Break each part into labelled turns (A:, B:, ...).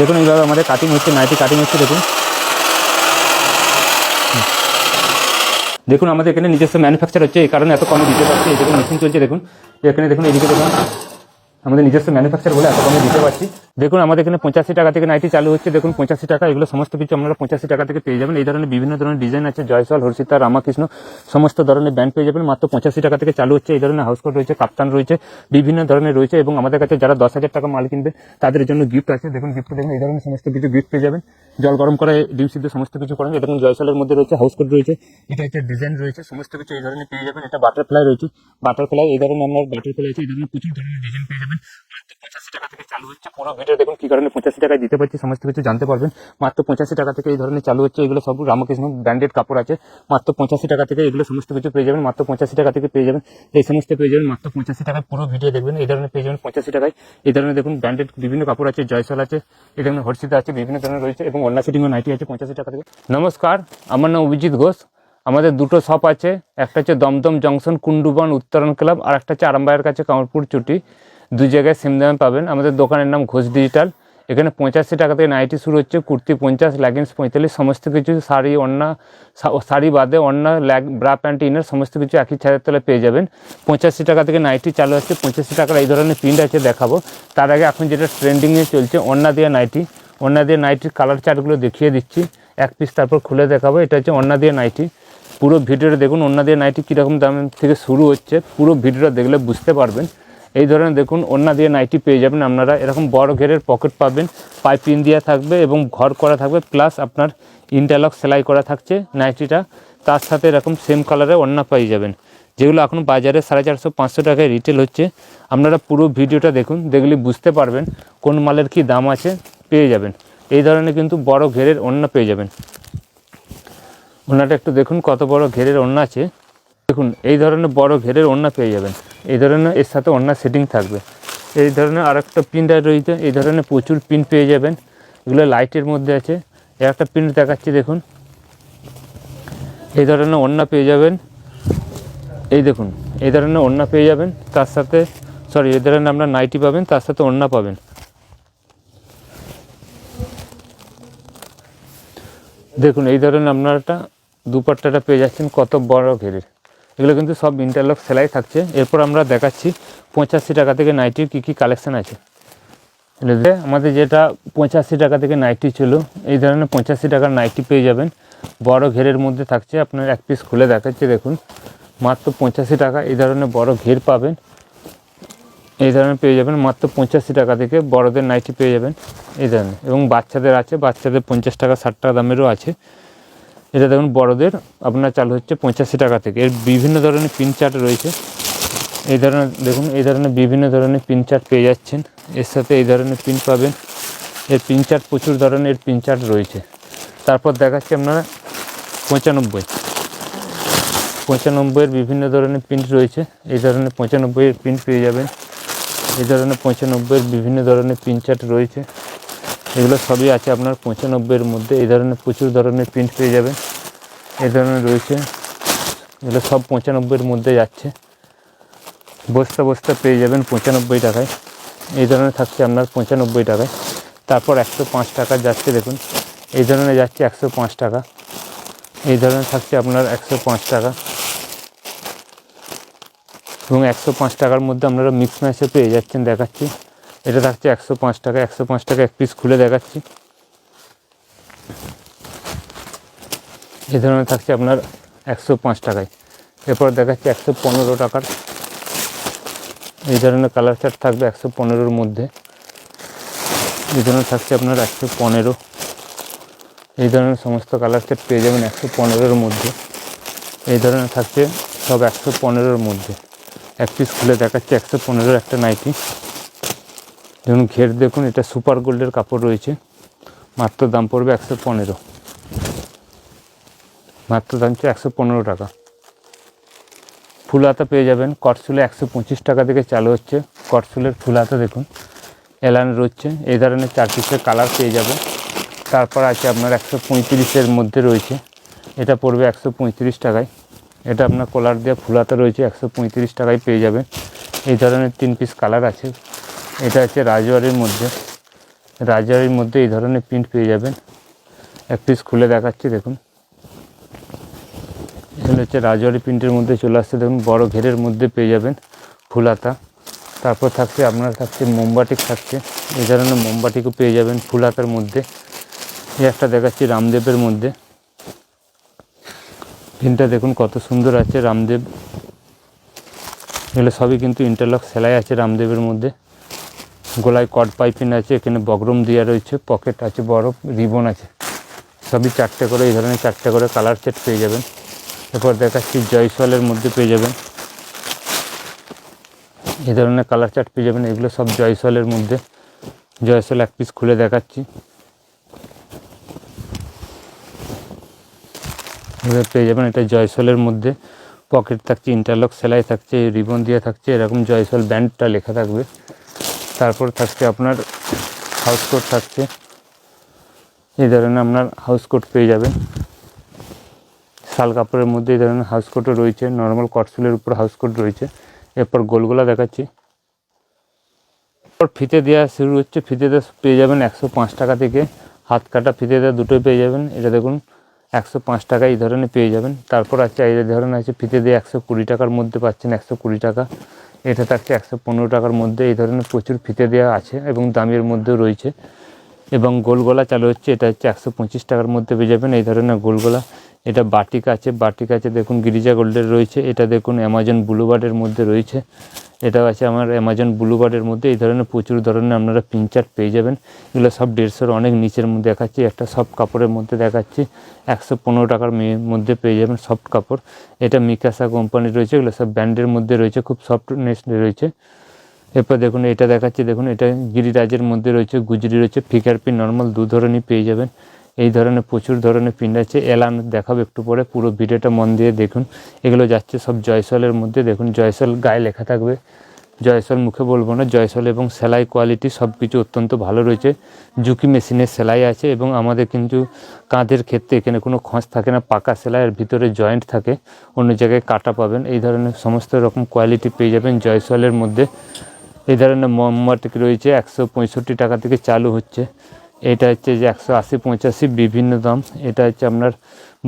A: দেখুন এইভাবে আমাদের কাটিং হচ্ছে, নাইটি কাটিং হচ্ছে, দেখুন। দেখুন আমাদের এখানে নিজস্ব ম্যানুফ্যাকচার হচ্ছে, এই কারণে এত কমে দিতে পারছি, এই দেখুন মেশিন চলছে, দেখুন। এখানে দেখুন এইদিকে দেখুন। আমাদের নিজস্ব ম্যানুফ্যাকচার বলে এত কমে দিতে পারছি। দেখুন, আমাদের এখানে পঁচাশি টাকা থেকে নাইটি চালু হচ্ছে। দেখুন, পঁচাশি টাকা, এগুলো সমস্ত কিছু আপনারা পঁচাশি টাকা থেকে পেয়ে যাবেন। এই ধরনের বিভিন্ন ধরনের ডিজাইন আছে। জয়সল হর্ষিতা রামাকৃষ্ণ, সমস্ত ধরনের ব্যান্ড পেয়ে যাবেন। মাত্র পঁচাশি টাকা থেকে চালু হচ্ছে। এই ধরনের হাউস কোট রয়েছে, কাপ্তান রয়েছে, বিভিন্ন ধরনের রয়েছে এবং আমাদের কাছে যারা দশ হাজার টাকা মাল কিনবে, তাদের জন্য গিফট আছে। দেখুন গিফট দেখুন, এই ধরনের সমস্ত কিছু গিফট পেয়ে যাবেন। জল গরম করে, ডিম সিদ্ধ, সমস্ত কিছু করেন। এটা দেখুন জয়সলের মধ্যে রয়েছে হাউস কোট রয়েছে, এটা একটা ডিজাইন রয়েছে, সমস্ত কিছু এই ধরনের পেয়ে যাবেন। এটা বাটারফ্লাই রয়েছে বাটারফ্লাই এই ধরনের আপনার বাটারফ্লাই আছে, এই ধরনের প্রচুর ধরনের ডিজাইন পেয়ে যাবেন। মাত্র পঁচাশি টাকা থেকে চালু হচ্ছে পুরো ভিডিও দেখুন কি কারণে পঁচাশি টাকায় দিতে পারছি, সমস্ত কিছু জানতে পারবেন। মাত্র পঁচাশি টাকা থেকে এই ধরনের চালু হচ্ছে, এগুলো সব রামকৃষ্ণ ব্র্যান্ডেড কাপড় আছে। মাত্র পঁচাশি টাকা থেকে এগুলো সমস্ত কিছু পেয়ে যাবেন, মাত্র পঁচাশি টাকা থেকে পেয়ে যাবেন। এই সমস্ত পেয়ে যাবেন, মাত্র পঁচাশি টাকায় পুরো ভিডিও দেখবেন, এই ধরনের পেয়ে যাবেন পঁচাশি টাকায়। এই ধরনের দেখুন ব্র্যান্ডেড বিভিন্ন কাপড় আছে জয়সল আছে, এই ধরনের হর্ষিতা আছে, বিভিন্ন ধরনের রয়েছে, এবং অন্য ফিটিংও নাইটি আছে পঁচাশি টাকা থেকে নমস্কার, আমার নাম অভিজিৎ ঘোষ। আমাদের দুটো শপ আছে, একটা হচ্ছে দমদম জংশন কুন্ডুবন উত্তরণ ক্লাব আর একটা হচ্ছে আরামবাগের কাছে কামরপুর চুটি। দুই জায়গায় সেম দামে পাবেন। আমাদের দোকানের নাম ঘোষ ডিজিটাল এখানে পঁচাশি টাকা থেকে নাইটি শুরু হচ্ছে, কুর্তি পঞ্চাশ লেগিংস পঁয়তাল্লিশ, সমস্ত কিছু শাড়ি অন্যা শাড়ি বাদে অন্য ল্যাগ ব্রা প্যান্ট ইনার সমস্ত কিছু একই ছাদের তলায় পেয়ে যাবেন। পঁচাশি টাকা থেকে নাইটি চালু হচ্ছে, পঁচাশি টাকার এই ধরনের প্রিন্ট আছে দেখাবো। তার আগে এখন যেটা ট্রেন্ডিংয়ে চলছে অন্যা দিয়ে নাইটি অন্যা দিয়ে নাইটির কালার চার্টগুলো দেখিয়ে দিচ্ছি। এক পিস তারপর খুলে দেখাবো। এটা হচ্ছে অন্যা দিয়ে নাইটি পুরো ভিডিওটা দেখুন অন্য দিয়ে নাইটি কীরকম দাম থেকে শুরু হচ্ছে। পুরো ভিডিওটা দেখলে বুঝতে পারবেন। এই ধরনের দেখুন অন্য দিয়ে নাইটি পেয়ে যাবেন আপনারা। এরকম বড় ঘেরের পকেট পাবেন। পাইপিং দেওয়া থাকবে এবং ঘর করা থাকবে। প্লাস আপনার ইন্টারলক সেলাই করা থাকছে নাইটিটা তার সাথে এরকম সেম কালারে অন্য পেয়ে যাবেন। যেগুলো এখন বাজারে সাড়ে চারশো, পাঁচশো টাকায় রিটেল হচ্ছে। আপনারা পুরো ভিডিওটা দেখুন, দেখলে বুঝতে পারবেন কোন মালের কি দাম আছে। পেয়ে যাবেন। এই ধরনের কিন্তু বড় ঘেরের অন্য পেয়ে যাবেন। ওনাটা একটু দেখুন কত বড় ঘেরের ওড়না আছে। দেখুন, এই ধরনের বড় ঘেরের ওড়না পেয়ে যাবেন। এই ধরনের, এর সাথে ওড়না সেটিং থাকবে। এই ধরনের আর একটা প্রিন্ট রয়েছে। এই ধরনের প্রচুর প্রিন্ট পেয়ে যাবেন। এগুলো লাইটের মধ্যে আছে। এর একটা প্রিন্ট দেখাচ্ছি, দেখুন। এই ধরনের ওড়না পেয়ে যাবেন। এই দেখুন, এই ধরনের ওড়না পেয়ে যাবেন। তার সাথে সরি এই ধরনের আপনার নাইটি পাবেন, তার সাথে ওড়না পাবেন। দেখুন, এই ধরনের আপনারটা দুপাট্টাটা পেয়ে যাচ্ছেন কত বড় ঘেরের। এগুলো কিন্তু সব ইন্টারলক সেলাই থাকছে। এরপর আমরা দেখাচ্ছি পঁচাশি টাকা থেকে নাইটির কী কী কালেকশান আছে। আমাদের যেটা পঁচাশি টাকা থেকে নাইটি ছিল, এই ধরনের পঁচাশি টাকার নাইটি পেয়ে যাবেন। বড় ঘেরের মধ্যে থাকছে, আপনার এক পিস খুলে দেখাচ্ছে, দেখুন। মাত্র পঁচাশি টাকা এই ধরনের বড় ঘের পাবেন। এই ধরনের পেয়ে যাবেন মাত্র পঁচাশি টাকা থেকে বড়দের নাইটি পেয়ে যাবেন এই ধরনের। এবং বাচ্চাদের আছে, বাচ্চাদের পঞ্চাশ টাকা, ষাট টাকা দামেরও আছে। এটা দেখুন বড়দের, আপনার চালু হচ্ছে পঁচাশি টাকা থেকে। এর বিভিন্ন ধরনের পিন চার্ট রয়েছে। এই ধরনের, দেখুন, এই ধরনের বিভিন্ন ধরনের পিন চার্ট পেয়ে যাচ্ছেন। এর সাথে এই ধরনের পিন পাবেন। এর পিন চার্ট প্রচুর ধরনের পিন চার্ট রয়েছে। তারপর দেখাচ্ছি আপনারা পঁচানব্বই। পঁচানব্বইয়ের বিভিন্ন ধরনের প্রিন্ট রয়েছে। এই ধরনের পঁচানব্বইয়ের প্রিন্ট পেয়ে যাবেন। এই ধরনের পঁচানব্বইয়ের বিভিন্ন ধরনের প্রিন্ট চার্ট রয়েছে। এগুলো সবই আছে আপনার পঁচানব্বইয়ের মধ্যে। এই ধরনের প্রচুর ধরনের প্রিন্ট পেয়ে যাবেন। এই ধরনের রয়েছে। এগুলো সব পঁচানব্বইয়ের মধ্যে যাচ্ছে। বস্তা বস্তা পেয়ে যাবেন পঁচানব্বই টাকায়। এই ধরনের থাকছে আপনার পঁচানব্বই টাকায়। তারপর একশো পাঁচ টাকা যাচ্ছে দেখুন। এই ধরনের যাচ্ছে একশো পাঁচ টাকা। এই ধরনের থাকছে আপনার একশো পাঁচ টাকা। এবং একশো পাঁচ টাকার মধ্যে আপনারা মিক্স ম্যাচে পেয়ে যাচ্ছেন দেখাচ্ছি। এটা থাকছে একশো পাঁচ টাকা, একশো পাঁচ টাকা এক পিস খুলে দেখাচ্ছি। এই ধরনের থাকছে আপনার একশো পাঁচ টাকায়। এরপর দেখাচ্ছি একশো পনেরো টাকার। এই ধরনের কালার চার্ট থাকবে একশো পনেরোর মধ্যে। এই ধরনের থাকছে আপনার একশো পনেরো। এই ধরনের সমস্ত কালার চার্ট পেয়ে যাবেন একশো পনেরোর মধ্যে। এই ধরনের থাকছে সব একশো পনেরোর মধ্যে। এক পিস খুলে দেখাচ্ছে, একশো পনেরোর একটা নাইটি যেমন ঘের দেখুন, এটা সুপার গোল্ডের কাপড় রয়েছে। মাত্র দাম পড়বে একশো পনেরো। মাত্র দাম হচ্ছে একশো পনেরো টাকা। ফুল হাতা পেয়ে যাবেন। কটসুলে একশো পঁচিশ টাকা থেকে চালু হচ্ছে। কটসুলের ফুল হাতা দেখুন। এলান রয়েছে। এই ধরনের চার পিসের কালার পেয়ে যাবে। তারপর আছে আপনার একশো পঁয়ত্রিশের মধ্যে রয়েছে। এটা পড়বে একশো পঁয়ত্রিশ টাকায়। এটা আপনার কলার দেওয়া ফুলাতে রয়েছে, একশো পঁয়ত্রিশ টাকায় পেয়ে যাবেন এই ধরনের তিন পিস কালার আছে। এটা হচ্ছে রাজওয়ারির মধ্যে। রাজারির মধ্যে এই ধরনের প্রিন্ট পেয়ে যাবেন। এক পিস খুলে দেখাচ্ছি, দেখুন। এখানে হচ্ছে রাজওয়ারি প্রিন্টের মধ্যে চলে আসছে, দেখুন। বড় ঘেরের মধ্যে পেয়ে যাবেন ফুলাতা। তারপর থাকছে, আপনার থাকছে মোমবাটিক থাকছে। এই ধরনের মোমবাটিকও পেয়ে যাবেন ফুলাতার মধ্যে। এই একটা দেখাচ্ছি রামদেবের মধ্যে। প্রিন্টটা দেখুন, কত সুন্দর আছে রামদেব। এগুলো সবই কিন্তু ইন্টারলক সেলাই আছে রামদেবের মধ্যে। গলায় কট পাইপিং আছে, এখানে বগরম দেওয়া রয়েছে পকেট আছে বড় রিবন আছে। সবই চারটে করে, এই ধরনের চারটে করে কালার সেট পেয়ে যাবেন। এরপর দেখাচ্ছি জয়সলের মধ্যে পেয়ে যাবেন। এই ধরনের কালার চার্ট পেয়ে যাবেন, এগুলো সব জয়সলের মধ্যে। জয়সল এক পিস খুলে দেখাচ্ছি। পেয়ে যাবেন। এটা জয়সলের মধ্যে পকেট থাকছে ইন্টারলক সেলাই থাকছে, রিবন দিয়ে থাকছে, এরকম জয়সল ব্যান্ডটা লেখা থাকবে। তারপর থাকছে আপনার হাউস কোট থাকছে। এই ধরনের আপনার হাউস কোট পেয়ে যাবেন। শাল কাপড়ের মধ্যে এই ধরনের হাউস কোটও রয়েছে। নর্মাল কটসুলের উপর হাউস কোট রয়েছে। এরপর গোলগোলা দেখাচ্ছি। এরপর ফিতে দেওয়া শুরু হচ্ছে। ফিতে দেওয়া পেয়ে যাবেন একশো পাঁচ টাকা থেকে। হাত কাটা ফিতে দেওয়া দুটোই পেয়ে যাবেন। এটা দেখুন একশো পাঁচ টাকা এই ধরনের পেয়ে যাবেন। তারপর আছে এই ধরনের আছে ফিতে দিয়ে একশো কুড়ি টাকার মধ্যে পাচ্ছেন একশো কুড়ি টাকা। এটা থাকছে একশো পনেরো টাকার মধ্যে এই ধরনের প্রচুর ফিতে দেওয়া আছে এবং দামের মধ্যেও রয়েছে। এবং গোলগোলা চালু হচ্ছে, এটা হচ্ছে একশো পঁচিশ টাকার মধ্যে পেয়ে যাবেন এই ধরনের গোলগোলা। এটা বাটিক আছে বাটিক আছে দেখুন গিরিজা গোল্ডের রয়েছে। এটা দেখুন অ্যামাজন ব্লুবার্ডের মধ্যে রয়েছে। এটাও আছে আমার অ্যামাজন ব্লুবার্ডের মধ্যে। এই ধরনের প্রচুর ধরনের আপনারা পিনচার্ট পেয়ে যাবেন। এগুলো সব দেড়শোর অনেক নিচের মধ্যে দেখাচ্ছি। একটা সফট কাপড়ের মধ্যে দেখাচ্ছি। একশো পনেরো টাকার মধ্যে পেয়ে যাবেন সফট কাপড়। এটা মিকাসা কোম্পানির রয়েছে। এগুলো সব ব্র্যান্ডের মধ্যে রয়েছে। খুব সফটনেস রয়েছে। এরপর দেখুন, এটা দেখাচ্ছি। দেখুন, এটা গিরিরাজের মধ্যে রয়েছে। গুজরি রয়েছে। ফিকার পিন নর্মাল দু ধরনের পেয়ে যাবেন। এই ধরনের প্রচুর ধরনের পিন আছে। এলান দেখাবো একটু পরে, পুরো ভিডিওটা মন দিয়ে দেখুন। এগুলো যাচ্ছে সব জয়সলের মধ্যে। দেখুন জয়সল গায়ে লেখা থাকবে। জয়সল মুখে বলব না জয়সল এবং সেলাই কোয়ালিটি সব কিছু অত্যন্ত ভালো রয়েছে। জুকি মেশিনের সেলাই আছে এবং আমাদের কিন্তু কাঁধের ক্ষেত্রে এখানে কোনো খোঁজ থাকে না, পাকা সেলাইয়ের ভিতরে জয়েন্ট থাকে, অন্য জায়গায় কাটা পাবেন। এই ধরনের সমস্ত রকম কোয়ালিটি পেয়ে যাবেন জয়সলের মধ্যে। এই ধরনের মোমবাতি রয়েছে, একশো পঁয়ষট্টি টাকা থেকে চালু হচ্ছে। এটা হচ্ছে যে একশো আশি, পঁচাশি বিভিন্ন দাম। এটা হচ্ছে আপনার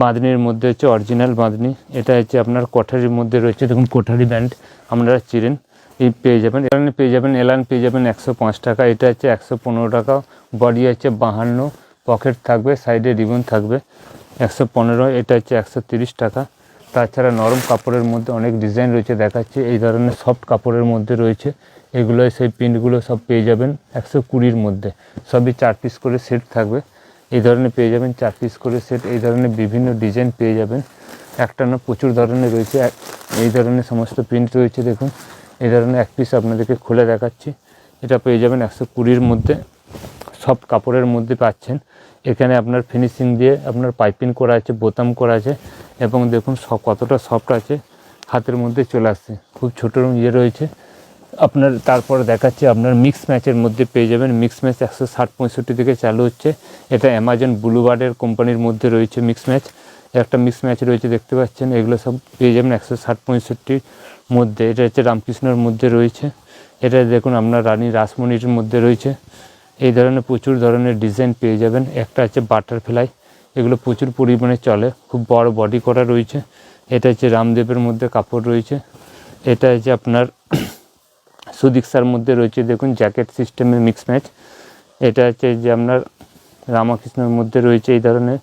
A: বাঁধনির মধ্যে হচ্ছে অরিজিনাল বাঁধনি। এটা হচ্ছে আপনার কোঠারির মধ্যে রয়েছে। দেখুন, কোঠারি ব্যান্ড আপনারা চিরেন এই পেয়ে যাবেন। এলান পেয়ে যাবেন, এলান পেয়ে যাবেন একশো পাঁচ টাকা। এটা হচ্ছে একশো পনেরো টাকা। বডি হচ্ছে বাহান্ন, পকেট থাকবে, সাইডে রিবন থাকবে, একশো পনেরো, এটা হচ্ছে একশো তিরিশ টাকা। তাছাড়া নরম কাপড়ের মধ্যে অনেক ডিজাইন রয়েছে, দেখাচ্ছে। এই ধরনের সফট কাপড়ের মধ্যে রয়েছে। এগুলো সেই প্রিন্টগুলো সব পেয়ে যাবেন একশো কুড়ির মধ্যে। সবই চার পিস করে সেট থাকবে। এই ধরনের পেয়ে যাবেন চার পিস করে সেট এই ধরনের বিভিন্ন ডিজাইন পেয়ে যাবেন। একটা না প্রচুর ধরনের রয়েছে। এই ধরনের সমস্ত প্রিন্ট রয়েছে, দেখুন। এই ধরনের এক পিস আপনাদেরকে খুলে দেখাচ্ছি। এটা পেয়ে যাবেন একশো কুড়ির মধ্যে। সব কাপড়ের মধ্যে পাচ্ছেন। এখানে আপনার ফিনিশিং দিয়ে আপনার পাইপিং করা আছে, বোতাম করা আছে এবং দেখুন সব কতটা সফট আছে। হাতের মধ্যে চলে আসছে। খুব ছোটো ইয়ে রয়েছে। আপনার তারপর দেখাচ্ছে, আপনার মিক্স ম্যাচের মধ্যে পেয়ে যাবেন। মিক্স ম্যাচ একশো ষাট পঁয়ষট্টি থেকে চালু হচ্ছে। এটা অ্যামাজন ব্লুবার্ডের কোম্পানির মধ্যে রয়েছে মিক্স ম্যাচ একটা মিক্স ম্যাচ রয়েছে, দেখতে পাচ্ছেন, এগুলো সব পেয়ে যাবেন একশো ষাট পঁয়ষট্টির মধ্যে। এটা হচ্ছে রামকৃষ্ণের মধ্যে রয়েছে। এটা দেখুন, আপনার রানী রাসমণির মধ্যে রয়েছে। এই ধরনের প্রচুর ধরনের ডিজাইন পেয়ে যাবেন। একটা আছে বাটারফ্লাই এগুলো প্রচুর পরিমাণে চলে। খুব বড় বডি করা রয়েছে। এটা হচ্ছে রামদেবের মধ্যে কাপড় রয়েছে। এটা হচ্ছে আপনার সুদীক্ষার মধ্যে রয়েছে, দেখুন জ্যাকেট সিস্টেমের মিক্স ম্যাচ এটা হচ্ছে যে আপনার রামকৃষ্ণের মধ্যে রয়েছে এই ধরনের।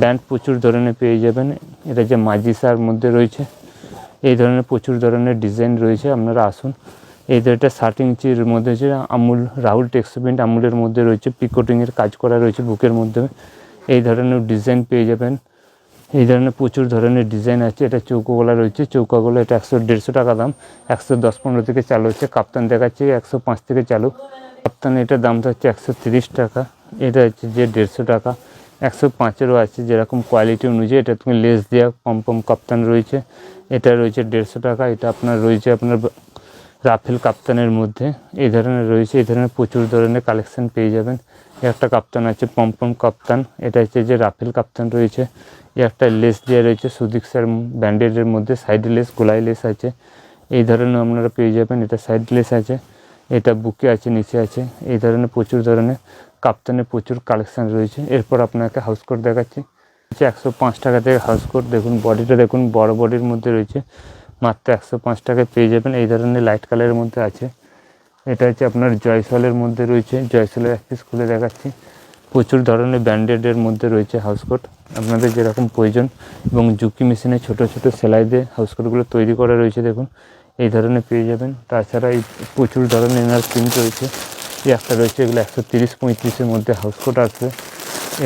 A: ব্যান্ড প্রচুর ধরনের পেয়ে যাবেন। এটা যে মাজিসার মধ্যে রয়েছে, এই ধরনের প্রচুর ধরনের ডিজাইন রয়েছে, আপনারা আসুন। এই ধরনের ষাট ইঞ্চির মধ্যে হচ্ছে আমুল, রাহুল টেক্সপ্রিন্ট আমুলের মধ্যে রয়েছে পিকোটিংয়ের কাজ করা রয়েছে বুকের মধ্যে। এই ধরনের ডিজাইন পেয়ে যাবেন। এই ধরনের প্রচুর ধরনের ডিজাইন আছে। এটা চৌকোগোলা রয়েছে। চৌকাগুলো এটা একশো দেড়শো টাকা দাম। একশো দশ পনেরো থেকে চালু হচ্ছে। কাপ্তান দেখাচ্ছে একশো পাঁচ থেকে চালু। কাপ্তান এটার দামটা হচ্ছে একশো তিরিশ টাকা। এটা হচ্ছে যে দেড়শো টাকা। একশো পাঁচেরও আছে যেরকম কোয়ালিটি অনুযায়ী। এটা তুমি লেস দেওয়া পম পম কাপ্তান রয়েছে। এটা রয়েছে দেড়শো টাকা। এটা আপনার রয়েছে আপনার রাফেল কাপ্তানের মধ্যে। এই ধরনের রয়েছে। এই ধরনের প্রচুর ধরনের কালেকশন পেয়ে যাবেন। একটা কাপ্তান আছে পমপম কাপ্তান এটা হচ্ছে যে রাফেল কাপ্তান রয়েছে। একটা লেস দেওয়া রয়েছে, সুদিক্সার ব্যান্ডেডের মধ্যে সাইড লেস গোলাই লেস আছে। এই ধরনের আপনারা পেয়ে যাবেন, এটা সাইড লেস আছে, এটা বুকে আছে, নিচে আছে। এই ধরনের প্রচুর ধরনের কাপ্তানের প্রচুর কালেকশন রয়েছে। এরপর আপনাকে হাউস কোট দেখাচ্ছি। হচ্ছে একশো পাঁচ টাকা থেকে হাউস কোট দেখুন বডিটা দেখুন বড় বডির মধ্যে রয়েছে। মাত্র একশো পাঁচ টাকায় পেয়ে যাবেন। এই ধরনের লাইট কালারের মধ্যে আছে। এটা হচ্ছে আপনার জয়সলের মধ্যে রয়েছে। জয়সলের এক পিস খুলে দেখাচ্ছি। প্রচুর ধরনের ব্র্যান্ডেডের মধ্যে রয়েছে হাউস কোট আপনাদের যেরকম প্রয়োজন এবং জুকি মেশিনে ছোট ছোট সেলাই দিয়ে হাউস কোটগুলো তৈরি করা রয়েছে, দেখুন। এই ধরনের পেয়ে যাবেন। তাছাড়া এই প্রচুর ধরনের এনার প্রিন্ট রয়েছে। এই একটা রয়েছে, এগুলো একশো তিরিশ পঁয়ত্রিশের মধ্যে হাউস কোট আসবে।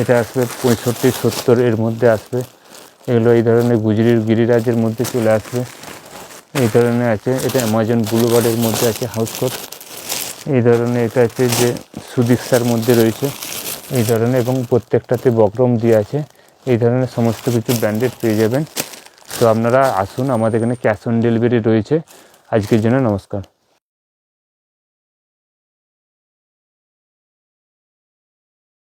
A: এটা আসবে পঁয়ষট্টি, সত্তর এর মধ্যে আসবে। এগুলো এই ধরনের গুজরির, গিরিরাজের মধ্যে চলে আসবে। এই ধরনের আছে। এটা অ্যামাজন ব্লুবার্ডের মধ্যে আছে হাউস কোট এই ধরনের এটা আছে যে সুদীক্ষার মধ্যে রয়েছে, এই ধরনের এবং প্রত্যেকটাতে বক্রম দিয়ে আছে, এই ধরনের সমস্ত কিছু ব্র্যান্ডেড পেয়ে যাবেন। তো আপনারা আসুন, আমাদের এখানে ক্যাশ অন ডেলিভারি রয়েছে। আজকের জন্য নমস্কার।